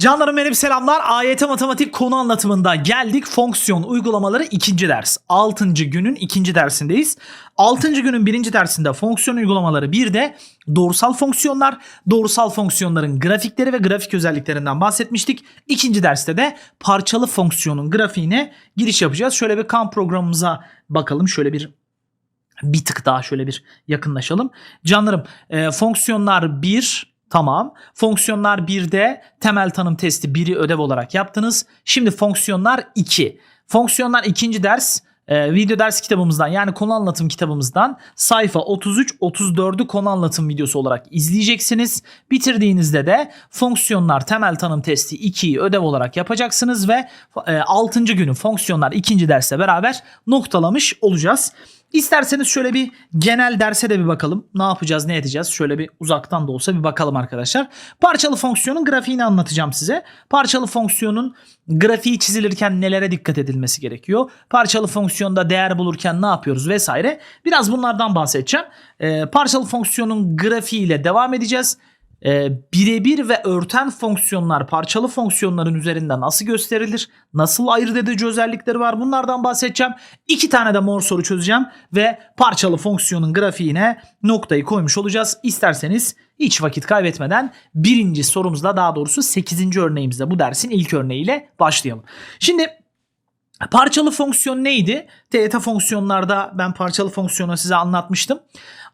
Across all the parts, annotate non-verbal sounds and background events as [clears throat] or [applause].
Canlarım benim selamlar. AYT matematik konu anlatımında geldik. Fonksiyon uygulamaları ikinci ders. 6. günün ikinci dersindeyiz. 6. günün birinci dersinde fonksiyon uygulamaları bir de doğrusal fonksiyonlar, doğrusal fonksiyonların grafikleri ve grafik özelliklerinden bahsetmiştik. İkinci derste de parçalı fonksiyonun grafiğine giriş yapacağız. Şöyle bir kan programımıza bakalım. Şöyle bir bir tık daha şöyle bir yakınlaşalım. Canlarım e, fonksiyonlar 1 tamam. Fonksiyonlar 1'de temel tanım testi 1'i ödev olarak yaptınız. Şimdi fonksiyonlar 2. Fonksiyonlar ikinci ders e, video ders kitabımızdan yani konu anlatım kitabımızdan sayfa 33-34'ü konu anlatım videosu olarak izleyeceksiniz. Bitirdiğinizde de fonksiyonlar temel tanım testi 2'yi ödev olarak yapacaksınız ve e, 6. günü fonksiyonlar ikinci derse beraber noktalamış olacağız. İsterseniz şöyle bir genel derse de bir bakalım. Ne yapacağız, ne edeceğiz? Şöyle bir uzaktan da olsa bir bakalım arkadaşlar. Parçalı fonksiyonun grafiğini anlatacağım size. Parçalı fonksiyonun grafiği çizilirken nelere dikkat edilmesi gerekiyor? Parçalı fonksiyonda değer bulurken ne yapıyoruz vesaire. Biraz bunlardan bahsedeceğim. Ee, parçalı fonksiyonun grafiğiyle devam edeceğiz. Ee, birebir ve örten fonksiyonlar parçalı fonksiyonların üzerinde nasıl gösterilir? Nasıl ayırt edici özellikleri var? Bunlardan bahsedeceğim. İki tane de mor soru çözeceğim ve parçalı fonksiyonun grafiğine noktayı koymuş olacağız. İsterseniz hiç vakit kaybetmeden birinci sorumuzla daha doğrusu 8. örneğimizde bu dersin ilk örneğiyle başlayalım. Şimdi Parçalı fonksiyon neydi? TET fonksiyonlarda ben parçalı fonksiyonu size anlatmıştım.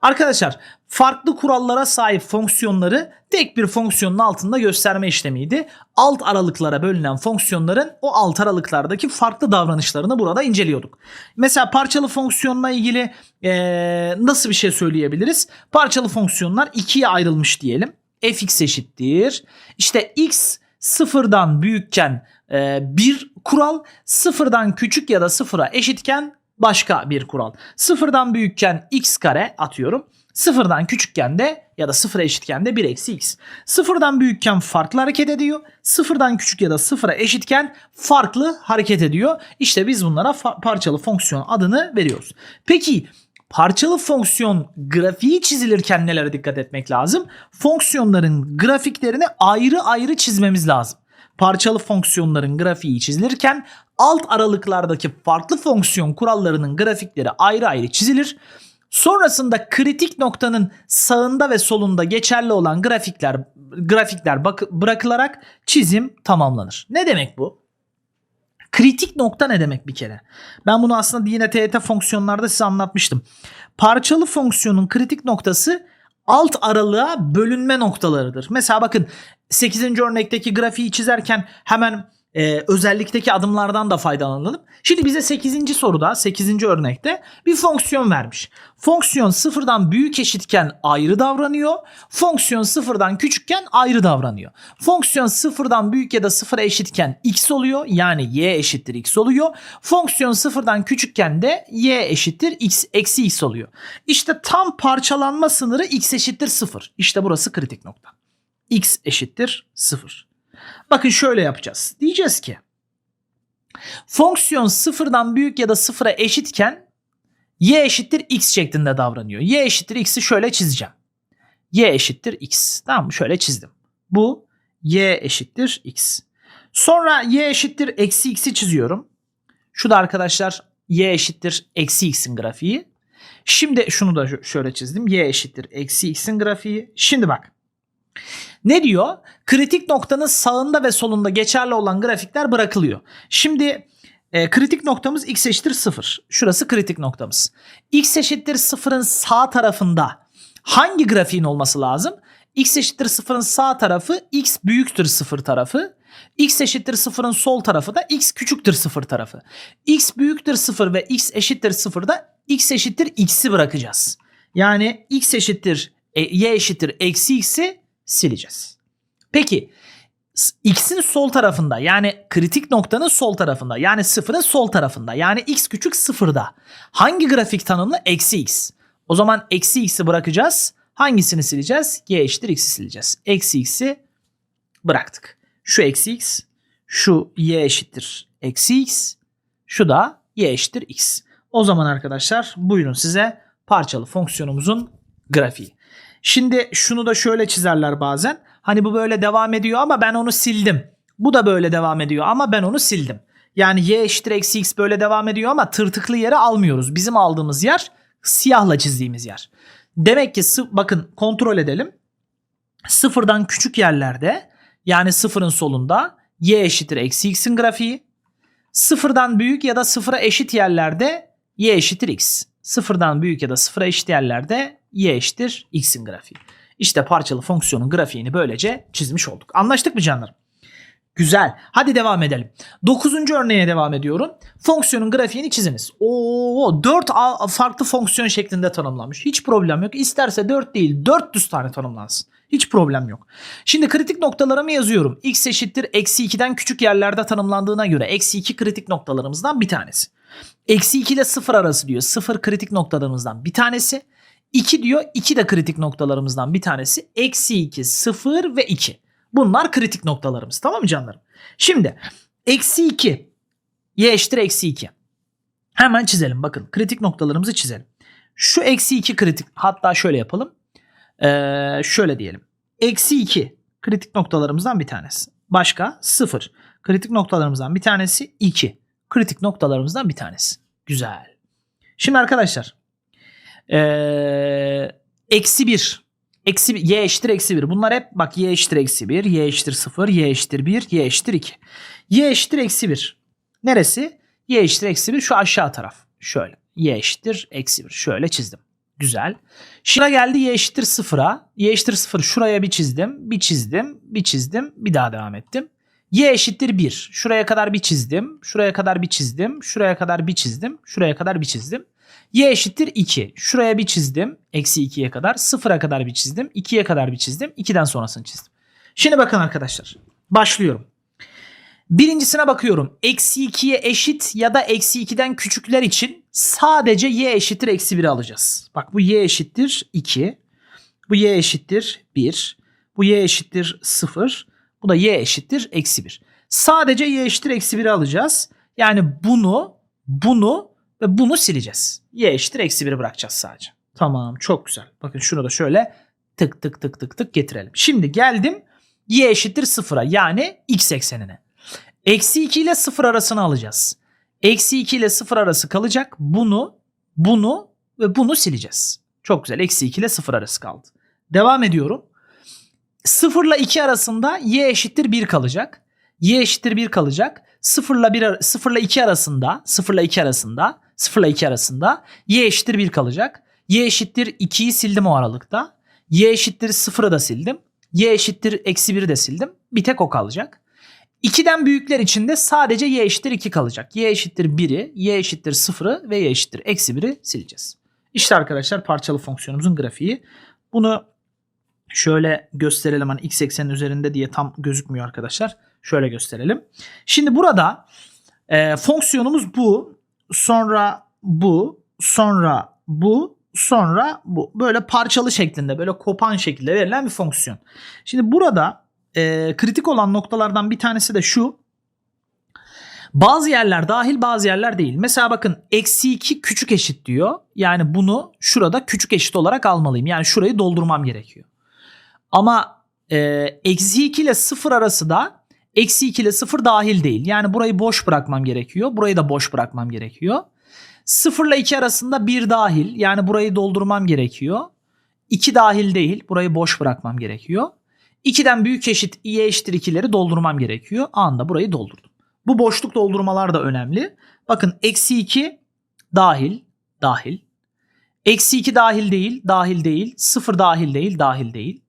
Arkadaşlar farklı kurallara sahip fonksiyonları tek bir fonksiyonun altında gösterme işlemiydi. Alt aralıklara bölünen fonksiyonların o alt aralıklardaki farklı davranışlarını burada inceliyorduk. Mesela parçalı fonksiyonla ilgili eee, nasıl bir şey söyleyebiliriz? Parçalı fonksiyonlar ikiye ayrılmış diyelim. fx eşittir. İşte x sıfırdan büyükken e, bir kural, sıfırdan küçük ya da sıfıra eşitken başka bir kural. Sıfırdan büyükken x kare atıyorum. Sıfırdan küçükken de ya da sıfıra eşitken de 1 eksi x. Sıfırdan büyükken farklı hareket ediyor. Sıfırdan küçük ya da sıfıra eşitken farklı hareket ediyor. İşte biz bunlara parçalı fonksiyon adını veriyoruz. Peki parçalı fonksiyon grafiği çizilirken nelere dikkat etmek lazım? Fonksiyonların grafiklerini ayrı ayrı çizmemiz lazım. Parçalı fonksiyonların grafiği çizilirken alt aralıklardaki farklı fonksiyon kurallarının grafikleri ayrı ayrı çizilir. Sonrasında kritik noktanın sağında ve solunda geçerli olan grafikler grafikler bırakılarak çizim tamamlanır. Ne demek bu? Kritik nokta ne demek bir kere? Ben bunu aslında yine TET fonksiyonlarda size anlatmıştım. Parçalı fonksiyonun kritik noktası alt aralığa bölünme noktalarıdır. Mesela bakın 8. örnekteki grafiği çizerken hemen e, özellikteki adımlardan da faydalanalım. Şimdi bize 8. soruda 8. örnekte bir fonksiyon vermiş. Fonksiyon sıfırdan büyük eşitken ayrı davranıyor. Fonksiyon sıfırdan küçükken ayrı davranıyor. Fonksiyon sıfırdan büyük ya da sıfıra eşitken x oluyor. Yani y eşittir x oluyor. Fonksiyon sıfırdan küçükken de y eşittir x eksi x oluyor. İşte tam parçalanma sınırı x eşittir 0. İşte burası kritik nokta. x eşittir 0. Bakın şöyle yapacağız. Diyeceğiz ki fonksiyon sıfırdan büyük ya da sıfıra eşitken y eşittir x şeklinde davranıyor. y eşittir x'i şöyle çizeceğim. y eşittir x. Tamam mı? Şöyle çizdim. Bu y eşittir x. Sonra y eşittir eksi x'i çiziyorum. Şu da arkadaşlar y eşittir eksi x'in grafiği. Şimdi şunu da şö- şöyle çizdim. y eşittir eksi x'in grafiği. Şimdi bak. Ne diyor? Kritik noktanın sağında ve solunda geçerli olan grafikler bırakılıyor. Şimdi e, kritik noktamız x eşittir 0. Şurası kritik noktamız. x eşittir 0'ın sağ tarafında hangi grafiğin olması lazım? x eşittir 0'ın sağ tarafı x büyüktür 0 tarafı. x eşittir 0'ın sol tarafı da x küçüktür 0 tarafı. x büyüktür 0 ve x eşittir 0'da x eşittir x'i bırakacağız. Yani x eşittir e, y eşittir eksi x'i sileceğiz. Peki x'in sol tarafında yani kritik noktanın sol tarafında yani sıfırın sol tarafında yani x küçük sıfırda hangi grafik tanımlı? Eksi x. O zaman eksi x'i bırakacağız. Hangisini sileceğiz? y eşittir x'i sileceğiz. Eksi x'i bıraktık. Şu eksi x, şu y eşittir eksi x, şu da y eşittir x. O zaman arkadaşlar buyurun size parçalı fonksiyonumuzun grafiği. Şimdi şunu da şöyle çizerler bazen. Hani bu böyle devam ediyor ama ben onu sildim. Bu da böyle devam ediyor ama ben onu sildim. Yani y eşittir eksi x böyle devam ediyor ama tırtıklı yere almıyoruz. Bizim aldığımız yer siyahla çizdiğimiz yer. Demek ki bakın kontrol edelim. Sıfırdan küçük yerlerde yani sıfırın solunda y eşittir eksi x'in grafiği. Sıfırdan büyük ya da sıfıra eşit yerlerde y eşittir x. Sıfırdan büyük ya da sıfıra eşit yerlerde y eşittir x'in grafiği. İşte parçalı fonksiyonun grafiğini böylece çizmiş olduk. Anlaştık mı canlarım? Güzel. Hadi devam edelim. Dokuzuncu örneğe devam ediyorum. Fonksiyonun grafiğini çiziniz. Oo, 4 farklı fonksiyon şeklinde tanımlanmış. Hiç problem yok. İsterse 4 değil 400 tane tanımlansın. Hiç problem yok. Şimdi kritik noktalarımı yazıyorum. x eşittir eksi 2'den küçük yerlerde tanımlandığına göre eksi 2 kritik noktalarımızdan bir tanesi. Eksi 2 ile 0 arası diyor. 0 kritik noktalarımızdan bir tanesi. 2 diyor 2 de kritik noktalarımızdan bir tanesi. Eksi 2, 0 ve 2. Bunlar kritik noktalarımız. Tamam mı canlarım? Şimdi eksi 2 y eşittir eksi 2. Hemen çizelim bakın. Kritik noktalarımızı çizelim. Şu eksi 2 kritik hatta şöyle yapalım. Ee, şöyle diyelim. Eksi 2 kritik noktalarımızdan bir tanesi. Başka 0 kritik noktalarımızdan bir tanesi 2 kritik noktalarımızdan bir tanesi. Güzel. Şimdi arkadaşlar eksi 1 Eksi y eşittir eksi 1. Bunlar hep bak y eşittir eksi 1, y eşittir 0, y eşittir 1, y eşittir 2. y eşittir eksi 1. Neresi? y eşittir eksi 1 şu aşağı taraf. Şöyle. y eşittir eksi 1. Şöyle çizdim. Güzel. Şuna geldi y eşittir 0'a. y eşittir 0 şuraya bir çizdim. Bir çizdim. Bir çizdim. Bir daha devam ettim. Y eşittir 1. Şuraya kadar bir çizdim. Şuraya kadar bir çizdim. Şuraya kadar bir çizdim. Şuraya kadar bir çizdim. Y eşittir 2. Şuraya bir çizdim. Eksi 2'ye kadar. 0'a kadar bir çizdim. 2'ye kadar bir çizdim. 2'den sonrasını çizdim. Şimdi bakın arkadaşlar. Başlıyorum. Birincisine bakıyorum. Eksi 2'ye eşit ya da eksi 2'den küçükler için sadece y eşittir eksi 1'i alacağız. Bak bu y eşittir 2. Bu y eşittir 1. Bu y eşittir 0. Bu da y eşittir eksi 1. Sadece y eşittir eksi 1'i alacağız. Yani bunu, bunu ve bunu sileceğiz. Y eşittir eksi 1'i bırakacağız sadece. Tamam çok güzel. Bakın şunu da şöyle tık tık tık tık tık getirelim. Şimdi geldim y eşittir 0'a yani x eksenine. Eksi 2 ile 0 arasını alacağız. Eksi 2 ile 0 arası kalacak. Bunu, bunu ve bunu sileceğiz. Çok güzel. Eksi 2 ile 0 arası kaldı. Devam ediyorum. 0 ile 2 arasında y eşittir 1 kalacak. Y eşittir 1 kalacak. 0 ile 1 0 ile 2 arasında 0 ile 2 arasında 0 ile 2 arasında y eşittir 1 kalacak. y eşittir 2'yi sildim o aralıkta. y eşittir 0'ı da sildim. y eşittir eksi 1'i de sildim. Bir tek o kalacak. 2'den büyükler için de sadece y eşittir 2 kalacak. y eşittir 1'i, y eşittir 0'ı ve y eşittir eksi 1'i sileceğiz. İşte arkadaşlar parçalı fonksiyonumuzun grafiği. Bunu şöyle gösterelim hani x eksenin üzerinde diye tam gözükmüyor arkadaşlar. Şöyle gösterelim. Şimdi burada e, fonksiyonumuz bu. Sonra bu. Sonra bu. Sonra bu. Böyle parçalı şeklinde böyle kopan şekilde verilen bir fonksiyon. Şimdi burada e, kritik olan noktalardan bir tanesi de şu. Bazı yerler dahil bazı yerler değil. Mesela bakın eksi 2 küçük eşit diyor. Yani bunu şurada küçük eşit olarak almalıyım. Yani şurayı doldurmam gerekiyor. Ama e, eksi 2 ile 0 arası da eksi 2 ile 0 dahil değil. Yani burayı boş bırakmam gerekiyor. Burayı da boş bırakmam gerekiyor. 0 ile 2 arasında 1 dahil. Yani burayı doldurmam gerekiyor. 2 dahil değil. Burayı boş bırakmam gerekiyor. 2'den büyük eşit y eşittir 2'leri doldurmam gerekiyor. Anda burayı doldurdum. Bu boşluk doldurmalar da önemli. Bakın eksi 2 dahil. Dahil. Eksi 2 dahil değil. Dahil değil. 0 dahil değil. Dahil değil.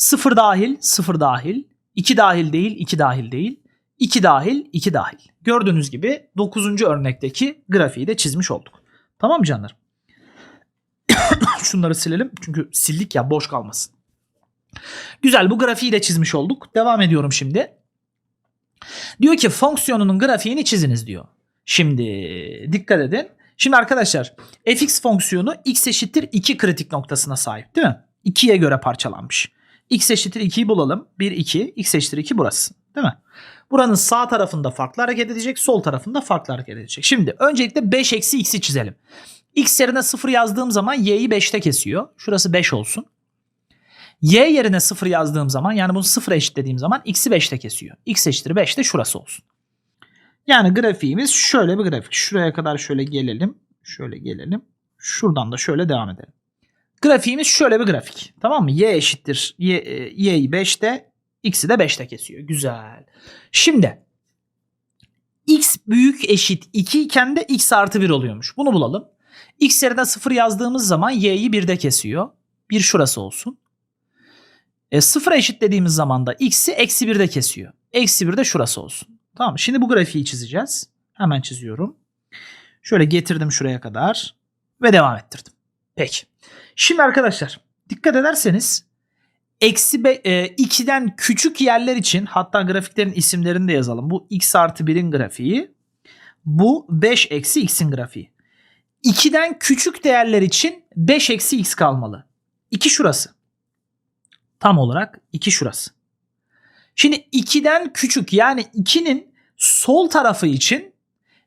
0 dahil, 0 dahil, 2 dahil değil, 2 dahil değil, 2 dahil, 2 dahil. Gördüğünüz gibi 9. örnekteki grafiği de çizmiş olduk. Tamam mı canlarım? [coughs] Şunları silelim çünkü sildik ya boş kalmasın. Güzel bu grafiği de çizmiş olduk. Devam ediyorum şimdi. Diyor ki fonksiyonunun grafiğini çiziniz diyor. Şimdi dikkat edin. Şimdi arkadaşlar fx fonksiyonu x eşittir 2 kritik noktasına sahip değil mi? 2'ye göre parçalanmış x eşittir 2'yi bulalım. 1, 2. x eşittir 2 burası. Değil mi? Buranın sağ tarafında farklı hareket edecek. Sol tarafında farklı hareket edecek. Şimdi öncelikle 5 eksi x'i çizelim. x yerine 0 yazdığım zaman y'yi 5'te kesiyor. Şurası 5 olsun. Y yerine 0 yazdığım zaman yani bunu 0 eşitlediğim zaman x'i 5'te kesiyor. x eşittir 5 de şurası olsun. Yani grafiğimiz şöyle bir grafik. Şuraya kadar şöyle gelelim. Şöyle gelelim. Şuradan da şöyle devam edelim. Grafiğimiz şöyle bir grafik. Tamam mı? Y eşittir. Y, e, y'yi 5'te x'i de 5'te kesiyor. Güzel. Şimdi x büyük eşit 2 iken de x artı 1 oluyormuş. Bunu bulalım. x yerine 0 yazdığımız zaman y'yi 1'de kesiyor. 1 şurası olsun. E, 0 eşitlediğimiz zaman da x'i eksi 1'de kesiyor. Eksi 1 de şurası olsun. Tamam Şimdi bu grafiği çizeceğiz. Hemen çiziyorum. Şöyle getirdim şuraya kadar ve devam ettirdim. Peki. Şimdi arkadaşlar dikkat ederseniz eksi be, e, 2'den küçük yerler için hatta grafiklerin isimlerini de yazalım. Bu x artı 1'in grafiği. Bu 5 eksi x'in grafiği. 2'den küçük değerler için 5 eksi x kalmalı. 2 şurası. Tam olarak 2 şurası. Şimdi 2'den küçük yani 2'nin sol tarafı için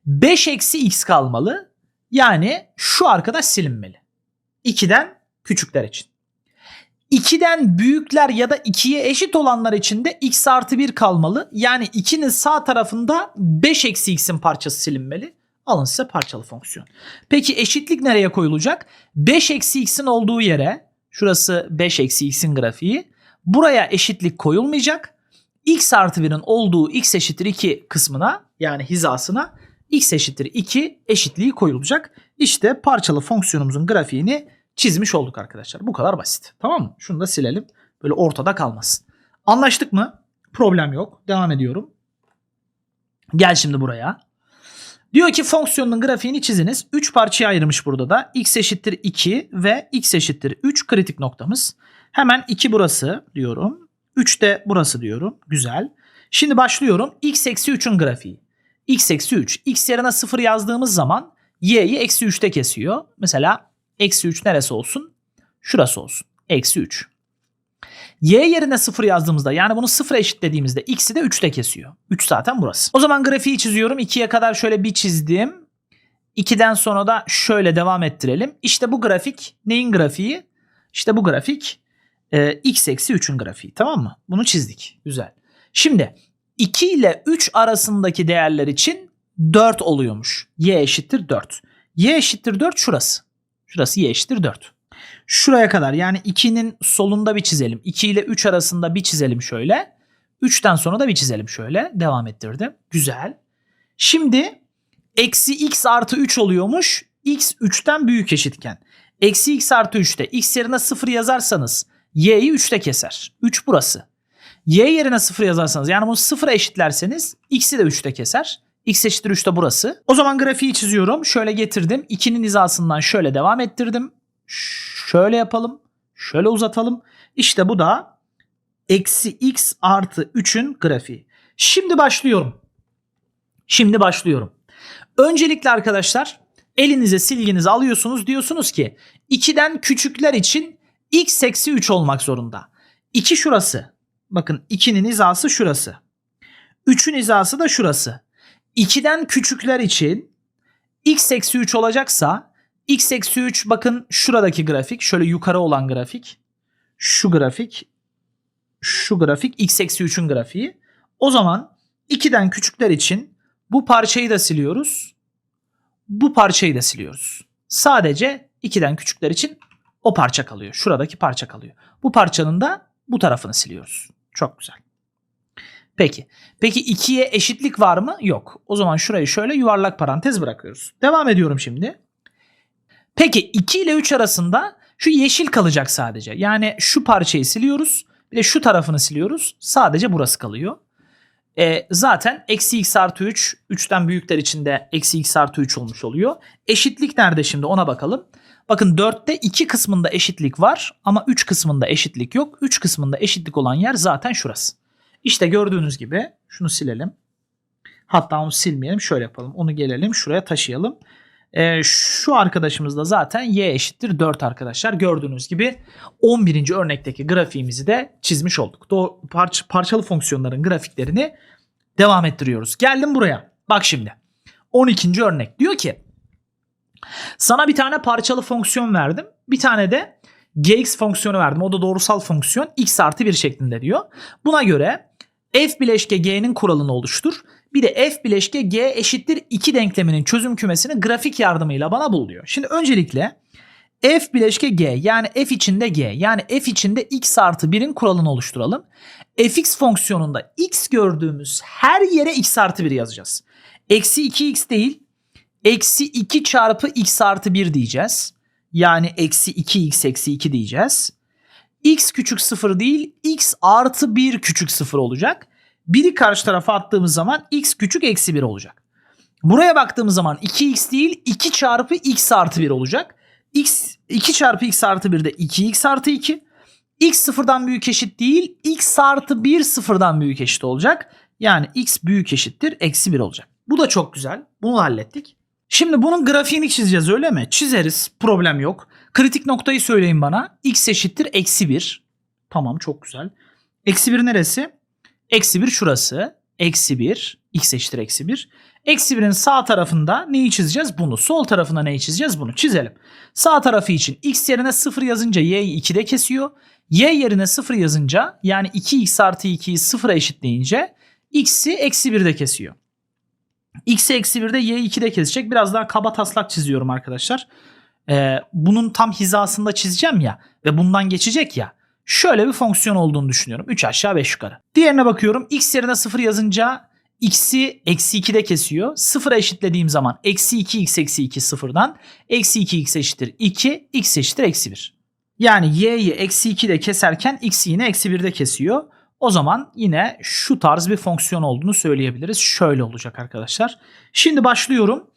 5 eksi x kalmalı. Yani şu arkadaş silinmeli. 2'den küçükler için. 2'den büyükler ya da 2'ye eşit olanlar için de x artı 1 kalmalı. Yani 2'nin sağ tarafında 5 eksi x'in parçası silinmeli. Alın size parçalı fonksiyon. Peki eşitlik nereye koyulacak? 5 eksi x'in olduğu yere şurası 5 eksi x'in grafiği. Buraya eşitlik koyulmayacak. x artı 1'in olduğu x eşittir 2 kısmına yani hizasına x eşittir 2 eşitliği koyulacak. İşte parçalı fonksiyonumuzun grafiğini çizmiş olduk arkadaşlar. Bu kadar basit. Tamam mı? Şunu da silelim. Böyle ortada kalmasın. Anlaştık mı? Problem yok. Devam ediyorum. Gel şimdi buraya. Diyor ki fonksiyonun grafiğini çiziniz. 3 parçaya ayırmış burada da. x eşittir 2 ve x eşittir 3 kritik noktamız. Hemen 2 burası diyorum. 3 de burası diyorum. Güzel. Şimdi başlıyorum. x eksi 3'ün grafiği. x eksi 3. x yerine 0 yazdığımız zaman y'yi eksi 3'te kesiyor. Mesela eksi 3 neresi olsun? Şurası olsun. Eksi 3. Y yerine 0 yazdığımızda yani bunu 0 eşitlediğimizde x'i de 3'te kesiyor. 3 zaten burası. O zaman grafiği çiziyorum. 2'ye kadar şöyle bir çizdim. 2'den sonra da şöyle devam ettirelim. İşte bu grafik neyin grafiği? İşte bu grafik e, x eksi 3'ün grafiği tamam mı? Bunu çizdik. Güzel. Şimdi 2 ile 3 arasındaki değerler için 4 oluyormuş. Y eşittir 4. Y eşittir 4 şurası. Şurası y eşittir 4. Şuraya kadar yani 2'nin solunda bir çizelim. 2 ile 3 arasında bir çizelim şöyle. 3'ten sonra da bir çizelim şöyle. Devam ettirdim. Güzel. Şimdi eksi x artı 3 oluyormuş. x 3'ten büyük eşitken. Eksi x artı 3'te x yerine 0 yazarsanız y'yi 3'te keser. 3 burası. y yerine 0 yazarsanız yani bunu 0'a eşitlerseniz x'i de 3'te keser. X eşittir 3'te burası. O zaman grafiği çiziyorum. Şöyle getirdim. 2'nin hizasından şöyle devam ettirdim. Şöyle yapalım. Şöyle uzatalım. İşte bu da eksi x artı 3'ün grafiği. Şimdi başlıyorum. Şimdi başlıyorum. Öncelikle arkadaşlar elinize silginizi alıyorsunuz. Diyorsunuz ki 2'den küçükler için x eksi 3 olmak zorunda. 2 şurası. Bakın 2'nin hizası şurası. 3'ün hizası da şurası. 2'den küçükler için x eksi 3 olacaksa x eksi 3 bakın şuradaki grafik şöyle yukarı olan grafik. Şu grafik şu grafik x eksi 3'ün grafiği. O zaman 2'den küçükler için bu parçayı da siliyoruz. Bu parçayı da siliyoruz. Sadece 2'den küçükler için o parça kalıyor. Şuradaki parça kalıyor. Bu parçanın da bu tarafını siliyoruz. Çok güzel. Peki. Peki 2'ye eşitlik var mı? Yok. O zaman şurayı şöyle yuvarlak parantez bırakıyoruz. Devam ediyorum şimdi. Peki 2 ile 3 arasında şu yeşil kalacak sadece. Yani şu parçayı siliyoruz. Bir de şu tarafını siliyoruz. Sadece burası kalıyor. E, zaten eksi x artı 3 3'ten büyükler içinde eksi x artı 3 olmuş oluyor. Eşitlik nerede şimdi ona bakalım. Bakın 4'te 2 kısmında eşitlik var ama 3 kısmında eşitlik yok. 3 kısmında eşitlik olan yer zaten şurası. İşte gördüğünüz gibi şunu silelim. Hatta onu silmeyelim şöyle yapalım. Onu gelelim şuraya taşıyalım. Ee, şu arkadaşımız da zaten y eşittir 4 arkadaşlar. Gördüğünüz gibi 11. örnekteki grafiğimizi de çizmiş olduk. Do parç parçalı fonksiyonların grafiklerini devam ettiriyoruz. Geldim buraya. Bak şimdi. 12. örnek diyor ki sana bir tane parçalı fonksiyon verdim. Bir tane de gx fonksiyonu verdim. O da doğrusal fonksiyon x artı 1 şeklinde diyor. Buna göre f bileşke g'nin kuralını oluştur. Bir de f bileşke g eşittir 2 denkleminin çözüm kümesini grafik yardımıyla bana bul diyor. Şimdi öncelikle f bileşke g yani f içinde g yani f içinde x artı 1'in kuralını oluşturalım. fx fonksiyonunda x gördüğümüz her yere x artı 1 yazacağız. Eksi 2x değil eksi 2 çarpı x artı 1 diyeceğiz. Yani eksi 2x eksi 2 diyeceğiz. X küçük 0 değil x artı 1 küçük 0 olacak. Biri karşı tarafa attığımız zaman x küçük eksi 1 olacak. Buraya baktığımız zaman 2x değil 2 çarpı x artı 1 olacak. x 2 çarpı x artı 1 de 2x artı 2. x sıfırdan büyük eşit değil x artı 1 sıfırdan büyük eşit olacak. Yani x büyük eşittir eksi 1 olacak. Bu da çok güzel. Bunu hallettik. Şimdi bunun grafiğini çizeceğiz öyle mi? Çizeriz. Problem yok. Kritik noktayı söyleyin bana. x eşittir eksi 1. Tamam çok güzel. Eksi 1 neresi? Eksi 1 şurası. Eksi 1. x eşittir eksi 1. Eksi 1'in sağ tarafında neyi çizeceğiz? Bunu. Sol tarafında neyi çizeceğiz? Bunu. Çizelim. Sağ tarafı için x yerine 0 yazınca y'yi 2'de kesiyor. y yerine 0 yazınca yani 2x artı 2'yi 0'a eşitleyince x'i eksi 1'de kesiyor. X'i eksi 1'de y'yi 2'de kesecek. Biraz daha kaba taslak çiziyorum arkadaşlar. Ee, bunun tam hizasında çizeceğim ya ve bundan geçecek ya. Şöyle bir fonksiyon olduğunu düşünüyorum. 3 aşağı 5 yukarı. Diğerine bakıyorum. X yerine 0 yazınca x'i eksi 2'de kesiyor. 0'a eşitlediğim zaman eksi 2x eksi 2 sıfırdan eksi 2x eşittir 2 x eşittir eksi 1. Yani y'yi eksi 2'de keserken x'i yine eksi 1'de kesiyor. O zaman yine şu tarz bir fonksiyon olduğunu söyleyebiliriz. Şöyle olacak arkadaşlar. Şimdi başlıyorum.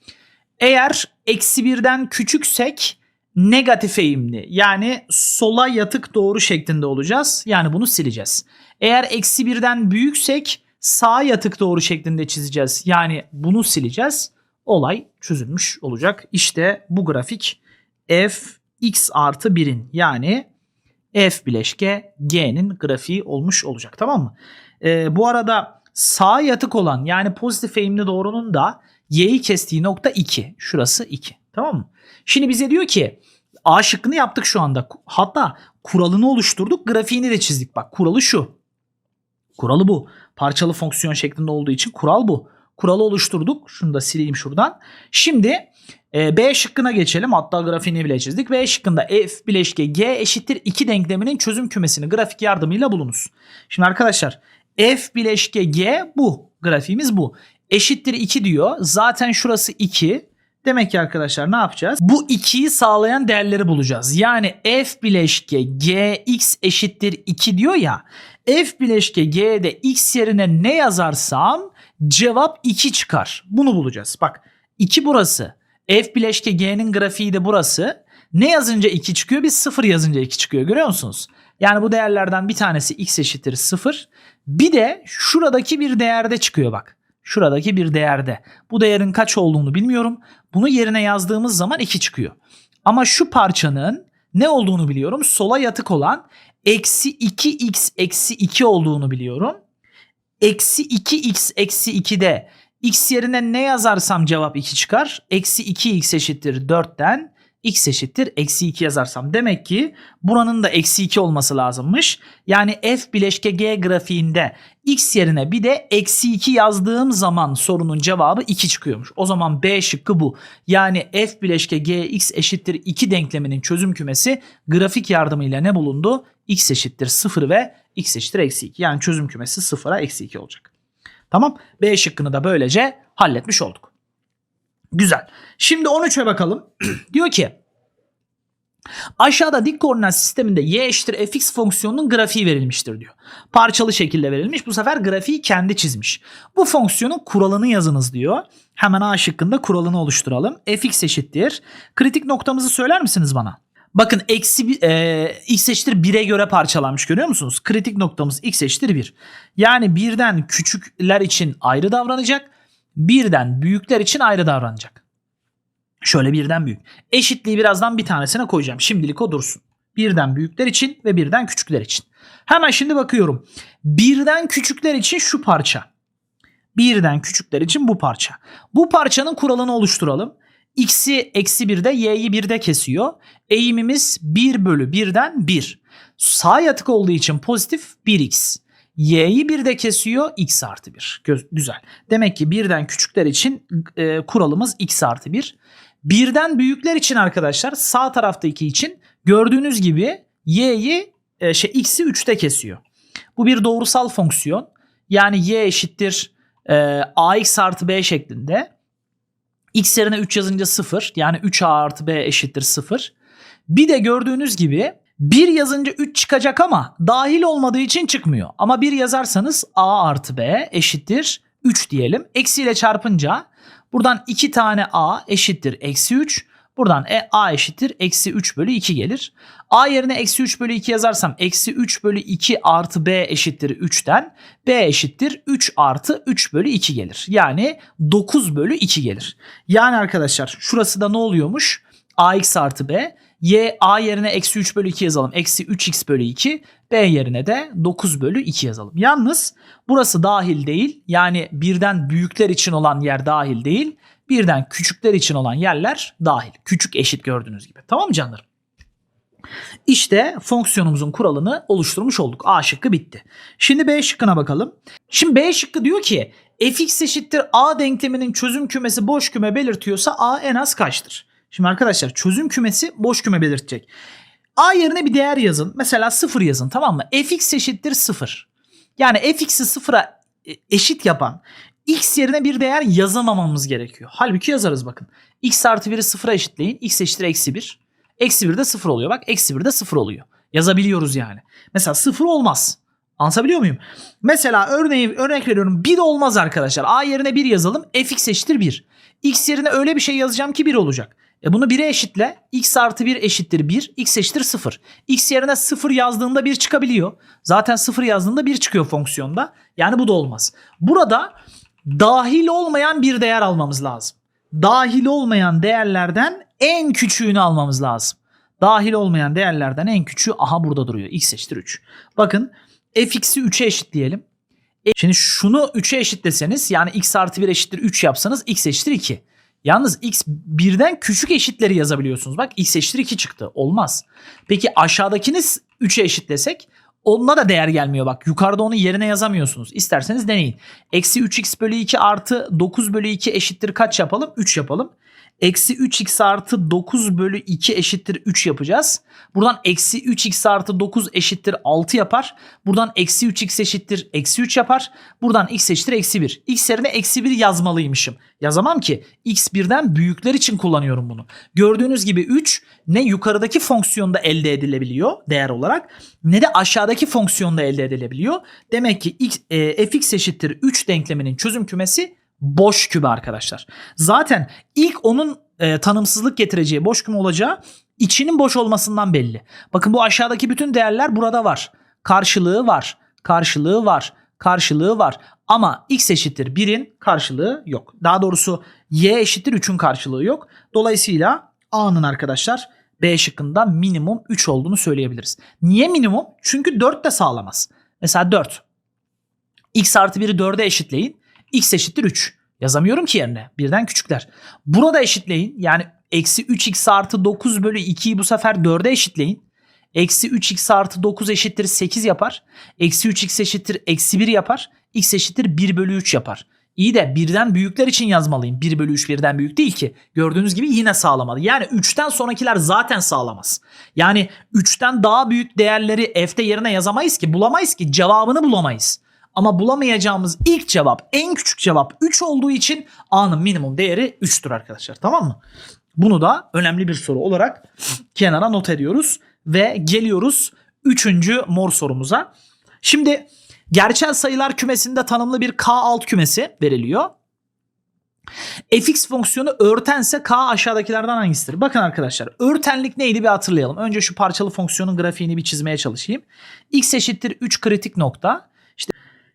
Eğer eksi birden küçüksek negatif eğimli yani sola yatık doğru şeklinde olacağız. Yani bunu sileceğiz. Eğer eksi birden büyüksek sağ yatık doğru şeklinde çizeceğiz. Yani bunu sileceğiz. Olay çözülmüş olacak. İşte bu grafik f x artı 1'in yani f bileşke g'nin grafiği olmuş olacak tamam mı? Ee, bu arada sağ yatık olan yani pozitif eğimli doğrunun da y'yi kestiği nokta 2. Şurası 2 tamam mı? Şimdi bize diyor ki A şıkkını yaptık şu anda. Hatta kuralını oluşturduk grafiğini de çizdik. Bak kuralı şu. Kuralı bu. Parçalı fonksiyon şeklinde olduğu için kural bu. Kuralı oluşturduk. Şunu da sileyim şuradan. Şimdi e, B şıkkına geçelim. Hatta grafiğini bile çizdik. B şıkkında f bileşke g eşittir 2 denkleminin çözüm kümesini grafik yardımıyla bulunuz. Şimdi arkadaşlar f bileşke g bu. Grafiğimiz bu. Eşittir 2 diyor. Zaten şurası 2. Demek ki arkadaşlar ne yapacağız? Bu 2'yi sağlayan değerleri bulacağız. Yani f bileşke g x eşittir 2 diyor ya. f bileşke g'de x yerine ne yazarsam cevap 2 çıkar. Bunu bulacağız. Bak 2 burası. F bileşke G'nin grafiği de burası. Ne yazınca 2 çıkıyor? Biz 0 yazınca 2 çıkıyor. Görüyor musunuz? Yani bu değerlerden bir tanesi x eşittir 0. Bir de şuradaki bir değerde çıkıyor bak. Şuradaki bir değerde. Bu değerin kaç olduğunu bilmiyorum. Bunu yerine yazdığımız zaman 2 çıkıyor. Ama şu parçanın ne olduğunu biliyorum. Sola yatık olan eksi 2x eksi 2 olduğunu biliyorum. Eksi 2x eksi 2'de x yerine ne yazarsam cevap 2 çıkar. Eksi 2x eşittir 4'ten x eşittir eksi 2 yazarsam. Demek ki buranın da eksi 2 olması lazımmış. Yani f bileşke g grafiğinde x yerine bir de eksi 2 yazdığım zaman sorunun cevabı 2 çıkıyormuş. O zaman B şıkkı bu. Yani f bileşke g x eşittir 2 denkleminin çözüm kümesi grafik yardımıyla ne bulundu? x eşittir 0 ve x eşittir eksi 2. Yani çözüm kümesi 0'a eksi 2 olacak. Tamam. B şıkkını da böylece halletmiş olduk. Güzel. Şimdi 13'e bakalım. [clears throat] Diyor ki Aşağıda dik koordinat sisteminde y eşittir fx fonksiyonunun grafiği verilmiştir diyor. Parçalı şekilde verilmiş. Bu sefer grafiği kendi çizmiş. Bu fonksiyonun kuralını yazınız diyor. Hemen A şıkkında kuralını oluşturalım. fx eşittir. Kritik noktamızı söyler misiniz bana? Bakın eksi e, x eşittir 1'e göre parçalanmış görüyor musunuz? Kritik noktamız x eşittir 1. Yani birden küçükler için ayrı davranacak. Birden büyükler için ayrı davranacak. Şöyle birden büyük. Eşitliği birazdan bir tanesine koyacağım. Şimdilik o dursun. Birden büyükler için ve birden küçükler için. Hemen şimdi bakıyorum. Birden küçükler için şu parça. Birden küçükler için bu parça. Bu parçanın kuralını oluşturalım. X'i eksi 1'de y'yi 1'de kesiyor. Eğimimiz 1 bölü 1'den 1. Sağ yatık olduğu için pozitif 1x. Y'yi 1'de kesiyor x artı 1. Gö- Güzel. Demek ki birden küçükler için e, kuralımız x artı 1. Birden büyükler için arkadaşlar sağ taraftaki için gördüğünüz gibi y'yi e, şey x'i 3'te kesiyor. Bu bir doğrusal fonksiyon. Yani y eşittir e, ax artı b şeklinde. X yerine 3 yazınca 0 yani 3a artı b eşittir 0. Bir de gördüğünüz gibi 1 yazınca 3 çıkacak ama dahil olmadığı için çıkmıyor. Ama 1 yazarsanız a artı b eşittir 3 diyelim. Eksiyle çarpınca buradan 2 tane a eşittir eksi 3. Buradan e, a eşittir eksi 3 bölü 2 gelir. A yerine eksi 3 bölü 2 yazarsam eksi 3 bölü 2 artı b eşittir 3'ten b eşittir 3 artı 3 bölü 2 gelir. Yani 9 bölü 2 gelir. Yani arkadaşlar şurası da ne oluyormuş? ax artı b. Y a yerine eksi 3 bölü 2 yazalım. Eksi 3x bölü 2. B yerine de 9 bölü 2 yazalım. Yalnız burası dahil değil. Yani birden büyükler için olan yer dahil değil. Birden küçükler için olan yerler dahil. Küçük eşit gördüğünüz gibi. Tamam mı canlarım? İşte fonksiyonumuzun kuralını oluşturmuş olduk. A şıkkı bitti. Şimdi B şıkkına bakalım. Şimdi B şıkkı diyor ki fx eşittir a denkleminin çözüm kümesi boş küme belirtiyorsa a en az kaçtır? Şimdi arkadaşlar çözüm kümesi boş küme belirtecek. A yerine bir değer yazın. Mesela 0 yazın tamam mı? fx eşittir 0. Yani fx'i 0'a eşit yapan x yerine bir değer yazamamamız gerekiyor. Halbuki yazarız bakın. x artı 1'i 0'a eşitleyin. x eşittir eksi 1. Eksi 1 de 0 oluyor. Bak eksi 1 de 0 oluyor. Yazabiliyoruz yani. Mesela 0 olmaz. Anlatabiliyor muyum? Mesela örneği örnek veriyorum 1 olmaz arkadaşlar. A yerine 1 yazalım. fx eşittir 1. X yerine öyle bir şey yazacağım ki 1 olacak. E bunu 1'e eşitle. X artı 1 eşittir 1. X eşittir 0. X yerine 0 yazdığında 1 çıkabiliyor. Zaten 0 yazdığında 1 çıkıyor fonksiyonda. Yani bu da olmaz. Burada dahil olmayan bir değer almamız lazım. Dahil olmayan değerlerden en küçüğünü almamız lazım. Dahil olmayan değerlerden en küçüğü aha burada duruyor. X eşittir 3. Bakın fx'i 3'e eşitleyelim. E, Şimdi şunu 3'e eşitleseniz yani x artı 1 eşittir 3 yapsanız x eşittir 2. Yalnız x birden küçük eşitleri yazabiliyorsunuz. Bak x eşittir 2 çıktı. Olmaz. Peki aşağıdakini 3'e eşitlesek onunla da değer gelmiyor. Bak yukarıda onu yerine yazamıyorsunuz. İsterseniz deneyin. Eksi 3x bölü 2 artı 9 bölü 2 eşittir kaç yapalım? 3 yapalım. Eksi 3x artı 9 bölü 2 eşittir 3 yapacağız. Buradan eksi 3x artı 9 eşittir 6 yapar. Buradan eksi 3x eşittir eksi 3 yapar. Buradan x eşittir eksi 1. x yerine eksi 1 yazmalıymışım. Yazamam ki. x birden büyükler için kullanıyorum bunu. Gördüğünüz gibi 3 ne yukarıdaki fonksiyonda elde edilebiliyor değer olarak ne de aşağıdaki fonksiyonda elde edilebiliyor. Demek ki x, e, fx eşittir 3 denkleminin çözüm kümesi boş küme arkadaşlar. Zaten ilk onun e, tanımsızlık getireceği boş küme olacağı içinin boş olmasından belli. Bakın bu aşağıdaki bütün değerler burada var. Karşılığı var. Karşılığı var. Karşılığı var. Ama x eşittir 1'in karşılığı yok. Daha doğrusu y eşittir 3'ün karşılığı yok. Dolayısıyla a'nın arkadaşlar B şıkkında minimum 3 olduğunu söyleyebiliriz. Niye minimum? Çünkü 4 de sağlamaz. Mesela 4. x artı 1'i 4'e eşitleyin x eşittir 3. Yazamıyorum ki yerine. Birden küçükler. Burada eşitleyin. Yani eksi 3x artı 9 bölü 2'yi bu sefer 4'e eşitleyin. Eksi 3x artı 9 eşittir 8 yapar. Eksi 3x eşittir eksi 1 yapar. x eşittir 1 bölü 3 yapar. İyi de birden büyükler için yazmalıyım. 1 bölü 3 birden büyük değil ki. Gördüğünüz gibi yine sağlamadı. Yani 3'ten sonrakiler zaten sağlamaz. Yani 3'ten daha büyük değerleri f'te yerine yazamayız ki. Bulamayız ki. Cevabını bulamayız. Ama bulamayacağımız ilk cevap en küçük cevap 3 olduğu için A'nın minimum değeri 3'tür arkadaşlar tamam mı? Bunu da önemli bir soru olarak kenara not ediyoruz ve geliyoruz 3. mor sorumuza. Şimdi gerçel sayılar kümesinde tanımlı bir K alt kümesi veriliyor. fx fonksiyonu örtense K aşağıdakilerden hangisidir? Bakın arkadaşlar örtenlik neydi bir hatırlayalım. Önce şu parçalı fonksiyonun grafiğini bir çizmeye çalışayım. x eşittir 3 kritik nokta.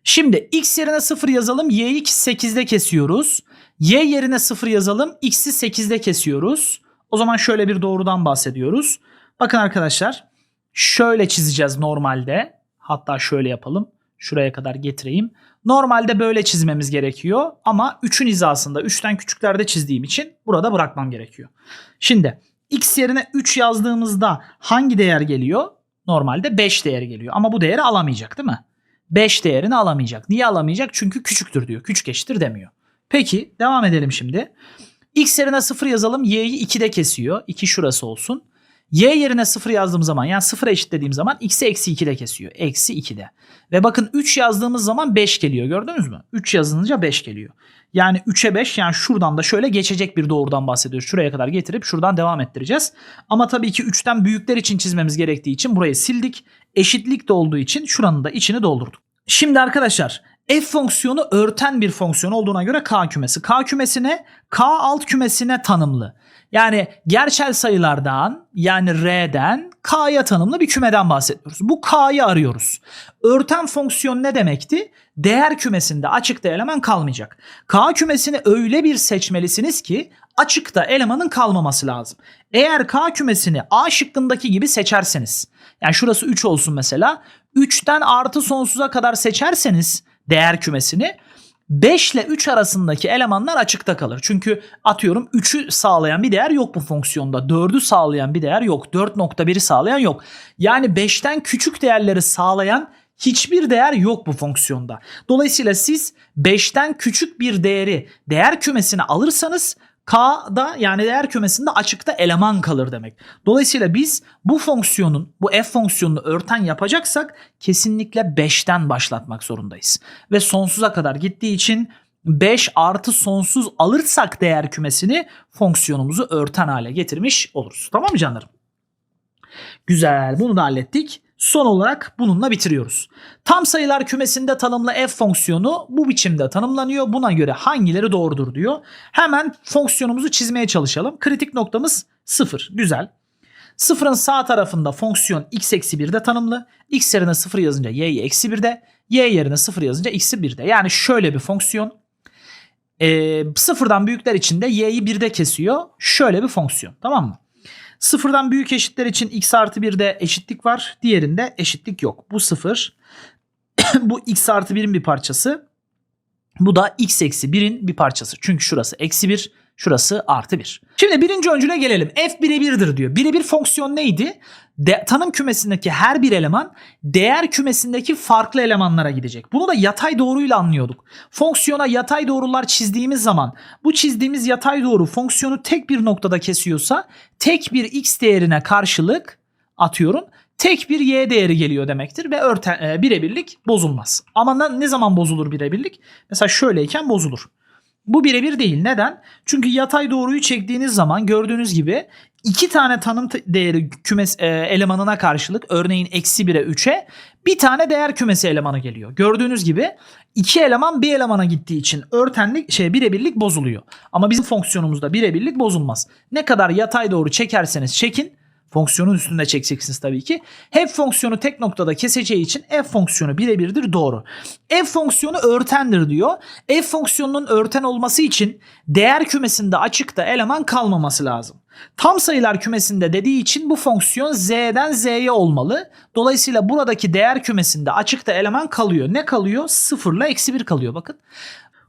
Şimdi x yerine 0 yazalım. Y'yi 8'de kesiyoruz. Y yerine 0 yazalım. X'i 8'de kesiyoruz. O zaman şöyle bir doğrudan bahsediyoruz. Bakın arkadaşlar şöyle çizeceğiz normalde. Hatta şöyle yapalım. Şuraya kadar getireyim. Normalde böyle çizmemiz gerekiyor ama 3'ün hizasında 3'ten küçüklerde çizdiğim için burada bırakmam gerekiyor. Şimdi x yerine 3 yazdığımızda hangi değer geliyor? Normalde 5 değeri geliyor ama bu değeri alamayacak değil mi? 5 değerini alamayacak. Niye alamayacak? Çünkü küçüktür diyor. Küçük eşittir demiyor. Peki devam edelim şimdi. X yerine 0 yazalım. Y'yi 2'de kesiyor. 2 şurası olsun. Y yerine 0 yazdığım zaman yani 0 eşitlediğim zaman x'i eksi 2'de kesiyor. Eksi 2'de. Ve bakın 3 yazdığımız zaman 5 geliyor gördünüz mü? 3 yazınca 5 geliyor. Yani 3'e 5 yani şuradan da şöyle geçecek bir doğrudan bahsediyoruz. Şuraya kadar getirip şuradan devam ettireceğiz. Ama tabii ki 3'ten büyükler için çizmemiz gerektiği için burayı sildik. Eşitlik de olduğu için şuranın da içini doldurduk. Şimdi arkadaşlar f fonksiyonu örten bir fonksiyon olduğuna göre k kümesi. K kümesine k alt kümesine tanımlı. Yani gerçel sayılardan yani r'den k'ya tanımlı bir kümeden bahsediyoruz. Bu k'yı arıyoruz. Örten fonksiyon ne demekti? Değer kümesinde açıkta eleman kalmayacak. K kümesini öyle bir seçmelisiniz ki açıkta elemanın kalmaması lazım. Eğer K kümesini A şıkkındaki gibi seçerseniz yani şurası 3 olsun mesela 3'ten artı sonsuza kadar seçerseniz değer kümesini 5 ile 3 arasındaki elemanlar açıkta kalır. Çünkü atıyorum 3'ü sağlayan bir değer yok bu fonksiyonda. 4'ü sağlayan bir değer yok. 4.1'i sağlayan yok. Yani 5'ten küçük değerleri sağlayan hiçbir değer yok bu fonksiyonda. Dolayısıyla siz 5'ten küçük bir değeri değer kümesine alırsanız K'da yani değer kümesinde açıkta eleman kalır demek. Dolayısıyla biz bu fonksiyonun, bu f fonksiyonunu örten yapacaksak kesinlikle 5'ten başlatmak zorundayız. Ve sonsuza kadar gittiği için 5 artı sonsuz alırsak değer kümesini fonksiyonumuzu örten hale getirmiş oluruz. Tamam mı canlarım? Güzel bunu da hallettik. Son olarak bununla bitiriyoruz. Tam sayılar kümesinde tanımlı f fonksiyonu bu biçimde tanımlanıyor. Buna göre hangileri doğrudur diyor. Hemen fonksiyonumuzu çizmeye çalışalım. Kritik noktamız 0. Güzel. Sıfırın sağ tarafında fonksiyon x eksi 1'de tanımlı. x yerine 0 yazınca y'yi eksi 1'de. y yerine 0 yazınca x'i 1'de. Yani şöyle bir fonksiyon. Ee, sıfırdan büyükler için de y'yi 1'de kesiyor. Şöyle bir fonksiyon. Tamam mı? Sıfırdan büyük eşitler için x artı 1'de eşitlik var. Diğerinde eşitlik yok. Bu sıfır. [coughs] bu x artı 1'in bir parçası. Bu da x eksi 1'in bir parçası. Çünkü şurası eksi 1, şurası artı 1. Şimdi birinci öncüle gelelim. f birebirdir diyor. Birebir fonksiyon neydi? De, tanım kümesindeki her bir eleman değer kümesindeki farklı elemanlara gidecek. Bunu da yatay doğruyla anlıyorduk. Fonksiyona yatay doğrular çizdiğimiz zaman bu çizdiğimiz yatay doğru fonksiyonu tek bir noktada kesiyorsa tek bir x değerine karşılık atıyorum tek bir y değeri geliyor demektir ve örten, e, birebirlik bozulmaz. Ama ne zaman bozulur birebirlik? Mesela şöyleyken bozulur. Bu birebir değil. Neden? Çünkü yatay doğruyu çektiğiniz zaman gördüğünüz gibi iki tane tanım değeri kümes e, elemanına karşılık örneğin eksi 1'e 3'e bir tane değer kümesi elemanı geliyor. Gördüğünüz gibi iki eleman bir elemana gittiği için örtenlik şey birebirlik bozuluyor. Ama bizim fonksiyonumuzda birebirlik bozulmaz. Ne kadar yatay doğru çekerseniz çekin fonksiyonun üstünde çekeceksiniz tabii ki. Hep fonksiyonu tek noktada keseceği için f fonksiyonu birebirdir doğru. F fonksiyonu örtendir diyor. F fonksiyonunun örten olması için değer kümesinde açıkta eleman kalmaması lazım. Tam sayılar kümesinde dediği için bu fonksiyon z'den z'ye olmalı. Dolayısıyla buradaki değer kümesinde açıkta eleman kalıyor. Ne kalıyor? 0 ile eksi 1 kalıyor bakın.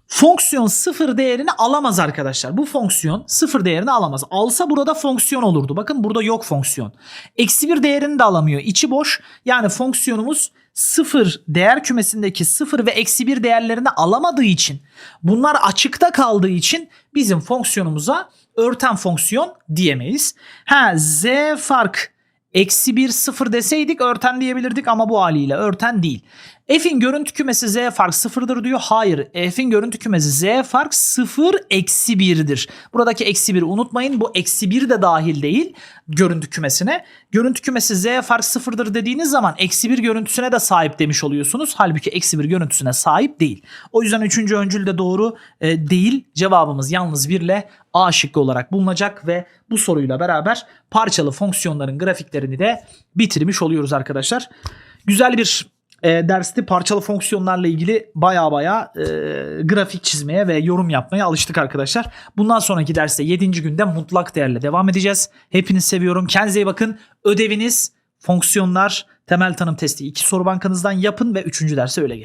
Fonksiyon sıfır değerini alamaz arkadaşlar. Bu fonksiyon sıfır değerini alamaz. Alsa burada fonksiyon olurdu. Bakın burada yok fonksiyon. Eksi bir değerini de alamıyor. İçi boş. Yani fonksiyonumuz sıfır değer kümesindeki sıfır ve eksi bir değerlerini alamadığı için bunlar açıkta kaldığı için bizim fonksiyonumuza örten fonksiyon diyemeyiz. Ha z fark eksi 1 0 deseydik örten diyebilirdik ama bu haliyle örten değil. F'in görüntü kümesi z fark 0'dır diyor. Hayır. F'in görüntü kümesi z fark 0 eksi 1'dir. Buradaki eksi 1'i unutmayın. Bu eksi 1 de dahil değil görüntü kümesine. Görüntü kümesi z fark 0'dır dediğiniz zaman eksi 1 görüntüsüne de sahip demiş oluyorsunuz. Halbuki eksi 1 görüntüsüne sahip değil. O yüzden 3. öncül de doğru e, değil. Cevabımız yalnız 1 ile A şıkkı olarak bulunacak ve bu soruyla beraber parçalı fonksiyonların grafiklerini de bitirmiş oluyoruz arkadaşlar. Güzel bir e, derste parçalı fonksiyonlarla ilgili baya baya e, grafik çizmeye ve yorum yapmaya alıştık arkadaşlar. Bundan sonraki derste 7. günde mutlak değerle devam edeceğiz. Hepinizi seviyorum. Kendinize iyi bakın. Ödeviniz fonksiyonlar temel tanım testi 2 soru bankanızdan yapın ve 3. derse öyle geçin.